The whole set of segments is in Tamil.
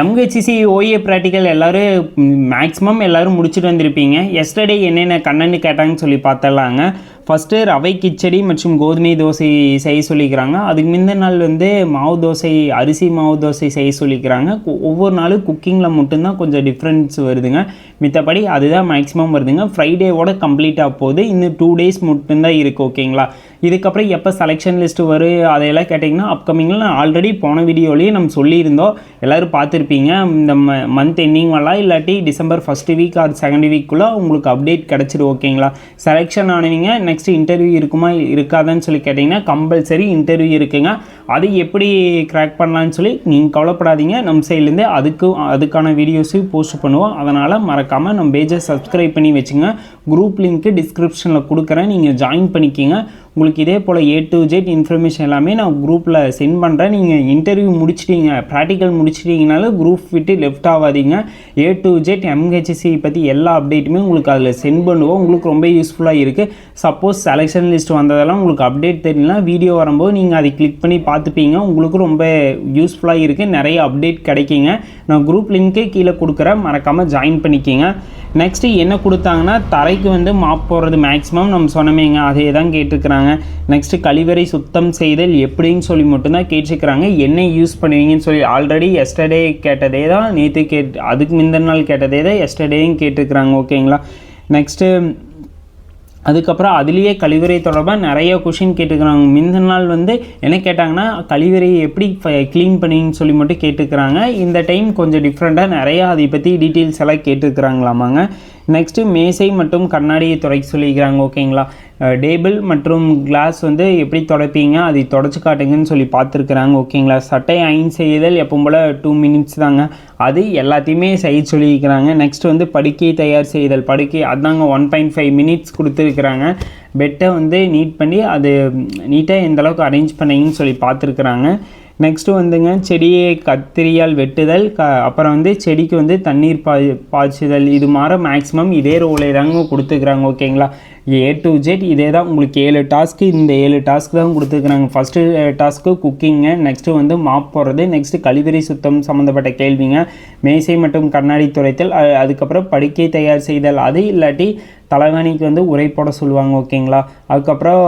எம்ஹெச்சிசி ஓஏ ப்ராக்டிக்கல் எல்லோரும் மேக்ஸிமம் எல்லோரும் முடிச்சுட்டு வந்திருப்பீங்க. எஸ்டர்டே என்னென்ன கண்ணன்னு கேட்டாங்கன்னு சொல்லி பார்த்தலாங்க ஃபஸ்ட்டு ரவை கிச்சடி மற்றும் கோதுமை தோசை செய்ய சொல்லிக்கிறாங்க. அதுக்கு முந்தின நாள் வந்து மாவு தோசை அரிசி மாவு தோசை செய்ய சொல்லிக்கிறாங்க. கு- ஒவ்வொரு நாளும் குக்கிங்கில் மட்டும்தான் கொஞ்சம் டிஃப்ரென்ஸ் வருதுங்க. மித்தபடி அதுதான் மேக்ஸிமம் வருதுங்க. ஃப்ரைடேவோட கம்ப்ளீட்டாக போகுது. இன்னும் டூ டேஸ் மட்டும்தான் இருக்குது ஓகேங்களா இதுக்கப்புறம் எப்போ செலெக்ஷன் லிஸ்ட் வரும் அதையெல்லாம் கேட்டிங்கன்னா அப்கமிங்கில் நான் ஆல்ரெடி போன வீடியோலேயே நம்ம சொல்லியிருந்தோம். எல்லோரும் பார்த்துருப்பீங்க. இந்த ம மந்த் எண்டிங் வரலாம் இல்லாட்டி December first week or second வீக்குள்ளே உங்களுக்கு அப்டேட் கிடச்சிடும் ஓகேங்களா செலெக்ஷன் ஆனவங்க நெக்ஸ்ட் இன்டர்வியூ இருக்குமா இருக்காதான்னு சொல்லி கேட்டிங்கன்னா கம்பல்சரி இன்டர்வியூ இருக்குங்க. அது எப்படி க்ராக் பண்ணலான்னு சொல்லி நீங்கள் கவலைப்படாதீங்க. நம்ம சைட்லேருந்து அதுக்கு அதுக்கான வீடியோஸையும் போஸ்ட் பண்ணுவோம். அதனால் மறக்காமல் நம்ம பேஜை சப்ஸ்கிரைப் பண்ணி வச்சுங்க. குரூப் லிங்க்கு டிஸ்கிரிப்ஷனில் கொடுக்குறேன். நீங்கள் ஜாயின் பண்ணிக்கிங்க. உங்களுக்கு இதே போல் ஏ டு ஜெட் இன்ஃபர்மேஷன் எல்லாமே நான் குரூப்பில் சென்ட் பண்ணுறேன் நீங்கள் இன்டர்வியூ முடிச்சிட்டீங்க ப்ராக்டிக்கல் முடிச்சிட்டிங்கனாலும் குரூப் விட்டு லெஃப்ட் ஆகாதீங்க. ஏ டு ஜெட் எம்ஹெச்சி பற்றி எல்லா அப்டேட்டுமே உங்களுக்கு அதில் சென்ட் பண்ணுவோம். உங்களுக்கு ரொம்ப யூஸ்ஃபுல்லாக இருக்குது சப்போஸ் செலெக்ஷன் லிஸ்ட் வந்ததெல்லாம் உங்களுக்கு அப்டேட் தெரியலனா வீடியோ வரும்போது நீங்கள் அதை கிளிக் பண்ணி பார்த்துப்பீங்க. உங்களுக்கு ரொம்ப யூஸ்ஃபுல்லாக இருக்குது நிறைய அப்டேட் கிடைக்குங்க. நான் குரூப் லிங்க்கே கீழே கொடுக்குறேன். மறக்காமல் ஜாயின் பண்ணிக்கிங்க. நெக்ஸ்ட்டு என்ன கொடுத்தாங்கன்னா தரைக்கு வந்து மாப் போடுறது மேக்ஸிமம் நம்ம சொன்னமேங்க. அதே தான் கேட்டிருக்கிறாங்க. நெக்ஸ்ட்டு கழிவறை சுத்தம் செய்தல் எப்படின்னு சொல்லி மட்டும்தான் கேட்டிருக்கிறாங்க. என்ன யூஸ் பண்ணுவீங்கன்னு சொல்லி ஆல்ரெடி எஸ்டர்டே கேட்டதே தான் நேற்று கேட் அதுக்கு முந்தின நாள் கேட்டதே தான் எஸ்டர்டேயும் கேட்டிருக்கிறாங்க. ஓகேங்களா நெக்ஸ்ட்டு அதுக்கப்புறம் அதுலேயே கழிவறை தொடர்பாக நிறைய கொஷின் கேட்டுக்கிறாங்க முந்தின நாள் வந்து என்ன கேட்டாங்கன்னா கழிவறையை எப்படி க்ளீன் பண்ணிங்கன்னு சொல்லி மட்டும் கேட்டுக்கிறாங்க இந்த டைம் கொஞ்சம் டிஃப்ரெண்ட்டாக நிறையா அதை பற்றி டீட்டெயில்ஸ் எல்லாம் கேட்டுக்கிறாங்களாமாங்க நெக்ஸ்ட்டு மேசை மற்றும் கண்ணாடியை துடைக்க சொல்லியிருக்கிறாங்க ஓகேங்களா? டேபிள் மற்றும் கிளாஸ் வந்து எப்படி துடைப்பீங்க? அதை தொடச்சி காட்டுங்கன்னு சொல்லி பார்த்துருக்குறாங்க ஓகேங்களா? சட்டை அயன் செய்தல் எப்பவும் போல் டூ மினிட்ஸ் தாங்க. அது எல்லாத்தையுமே செய்ய சொல்லியிருக்கிறாங்க. நெக்ஸ்ட் வந்து படுக்கை தயார் செய்தல். படுக்கை அதாங்க ஒன் பாயிண்ட் ஃபைவ் மினிட்ஸ் கொடுத்துருக்குறாங்க. பெட்டை வந்து நீட் பண்ணி அது நீட்டாக எந்தளவுக்கு அரேஞ்ச் பண்ணிங்கன்னு சொல்லி பார்த்துருக்குறாங்க. நெக்ஸ்ட்டு வந்துங்க செடியை கத்திரியால் வெட்டுதல் க அப்புறம் வந்து செடிக்கு வந்து தண்ணீர் பா பாய்ச்சுதல். இது மாதிரி மேக்ஸிமம் இதே ரோலே தாங்க கொடுத்துக்கிறாங்க ஓகேங்களா ஏ டு ஜெட் இதே தான் உங்களுக்கு ஏழு டாஸ்க்கு இந்த ஏழு டாஸ்க் தான் கொடுத்துருக்குறாங்க. ஃபஸ்ட்டு டாஸ்க்கு குக்கிங்கு நெக்ஸ்ட்டு வந்து மாப் போடுறது. நெக்ஸ்ட்டு கழிவறை சுத்தம் சம்மந்தப்பட்ட கேள்விங்க. மேசை மற்றும் கண்ணாடி துறைத்தல் அதுக்கப்புறம் படுக்கை தயார் செய்தல். அது இல்லாட்டி தலைவாணிக்கு வந்து உரை போட சொல்லுவாங்க ஓகேங்களா? அதுக்கப்புறம்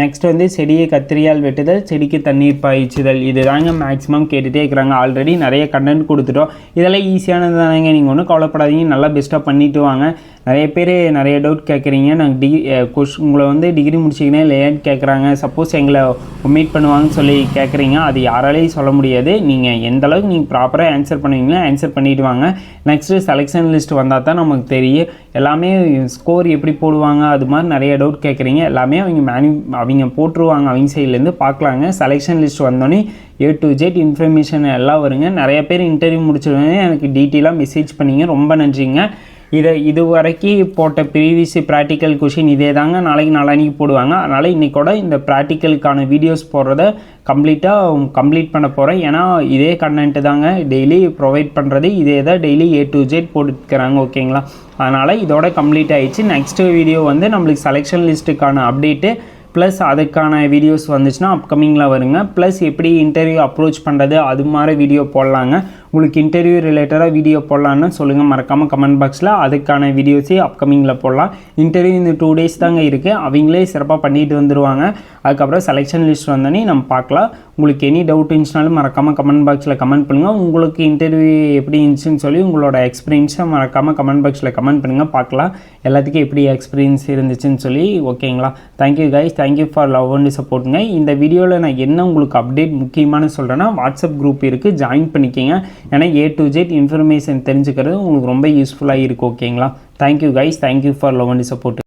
நெக்ஸ்ட் வந்து செடியை கத்திரியால் வெட்டுதல் செடிக்கு தண்ணீர் பாய்ச்சுதல். இது தாங்க மேக்ஸிமம் கேட்டுகிட்டே இருக்கிறாங்க. ஆல்ரெடி நிறைய கண்டென்ட் கொடுத்துட்டோம். இதெல்லாம் ஈஸியானது தானேங்க. நீங்கள் ஒன்றும் கவலைப்படாதீங்க. நல்லா பெஸ்ட்டாக பண்ணிட்டு வாங்க. நிறைய பேர் நிறைய டவுட் கேட்குறீங்க நாங்கள் டிகிரி கொஷ் உங்களை வந்து டிகிரி முடிச்சிங்கன்னா இல்லையான்னு கேட்குறாங்க சப்போஸ் எங்களை ஒமிட் பண்ணுவாங்கன்னு சொல்லி கேட்குறீங்க அது யாராலையும் சொல்ல முடியாது. நீங்கள் எந்த அளவுக்கு நீங்கள் ப்ராப்பராக ஆன்சர் பண்ணுவீங்களோ ஆன்சர் பண்ணிட்டு வாங்க. நெக்ஸ்ட்டு செலெக்ஷன் லிஸ்ட் வந்தால் தான் நமக்கு தெரியும். எல்லாமே ஸ்கோர் எப்படி போடுவாங்க அது மாதிரி நிறைய டவுட் கேட்குறீங்க எல்லாமே அவங்க மேனு அவங்க போட்டுருவாங்க. அவங்க சைட்லேருந்து பார்க்கலாங்க செலெக்ஷன் லிஸ்ட் வந்தோடனே ஏ டு ஜெட் இன்ஃபர்மேஷன் எல்லாம் வருங்க. நிறைய பேர் இன்டர்வியூ முடிச்சிடுவாங்க எனக்கு டீட்டெயிலாக மெசேஜ் பண்ணிங்க. ரொம்ப நன்றிங்க. இதை இது வரைக்கும் போட்ட ப்ரீவியஸ் ப்ராக்டிக்கல் கொஷின் இதே தாங்க நாளைக்கு நாளானிக்கு போடுவாங்க. அதனால் இன்றைக்கூட இந்த ப்ராக்டிக்கலுக்கான வீடியோஸ் போடுறத கம்ப்ளீட்டாக கம்ப்ளீட் பண்ண போகிறேன் ஏன்னா இதே கண்டென்ட்டு தாங்க. டெய்லி ப்ரொவைட் பண்ணுறது இதே தான் டெய்லி ஏ டு ஜெட் போட்டுக்கிறாங்க. ஓகேங்களா அதனால் இதோட கம்ப்ளீட் ஆகிடுச்சு நெக்ஸ்ட் வீடியோ வந்து நம்மளுக்கு செலெக்ஷன் லிஸ்ட்டுக்கான அப்டேட்டு ப்ளஸ் அதுக்கான வீடியோஸ் வந்துச்சுன்னா அப்கமிங்கில் வருங்க. ப்ளஸ் எப்படி இன்டர்வியூ அப்ரோச் பண்ணுறது அது மாதிரி வீடியோ போடலாங்க. உங்களுக்கு இன்டர்வியூ ரிலேட்டடாக வீடியோ போடலான்னு சொல்லுங்கள் மறக்காமல் கமெண்ட் பாக்ஸில் அதுக்கான வீடியோஸே அப்கமிங்கில் போடலாம். இன்டர்வியூ இந்த டூ டேஸ் தாங்க இருக்குது அவங்களே சிறப்பாக பண்ணிட்டு வந்துடுவாங்க அதுக்கப்புறம் செலெக்ஷன் லிஸ்ட் வந்தோடனே நம்ம பார்க்கலாம். உங்களுக்கு எனி டவுட் இருந்துச்சுனாலும் மறக்காமல் கமெண்ட் பாக்ஸில் கமெண்ட் பண்ணுங்கள் உங்களுக்கு இன்டர்வியூ எப்படி இருந்துச்சுன்னு சொல்லி உங்களோட எக்ஸ்பீரியன்ஸை மறக்காமல் கமெண்ட் பாக்ஸில் கமெண்ட் பண்ணுங்கள் பார்க்கலாம். எல்லாத்துக்கும் எப்படி எக்ஸ்பீரியன்ஸ் இருந்துச்சுன்னு சொல்லி ஓகேங்களா thank you guys thank you for love and சப்போர்ட்டுங்க இந்த வீடியோவில் நான் என்ன உங்களுக்கு அப்டேட் முக்கியமான சொல்கிறேன்னா வாட்ஸ்அப் குரூப் இருக்குது ஜாயின் பண்ணிக்கோங்க. ஏன்னா ஏ டு ஜெட் இன்ஃபர்மேஷன் தெரிஞ்சுக்கிறது உங்களுக்கு ரொம்ப யூஸ்ஃபுல்லாக இருக்குது ஓகேங்களா thank you guys thank you for love and support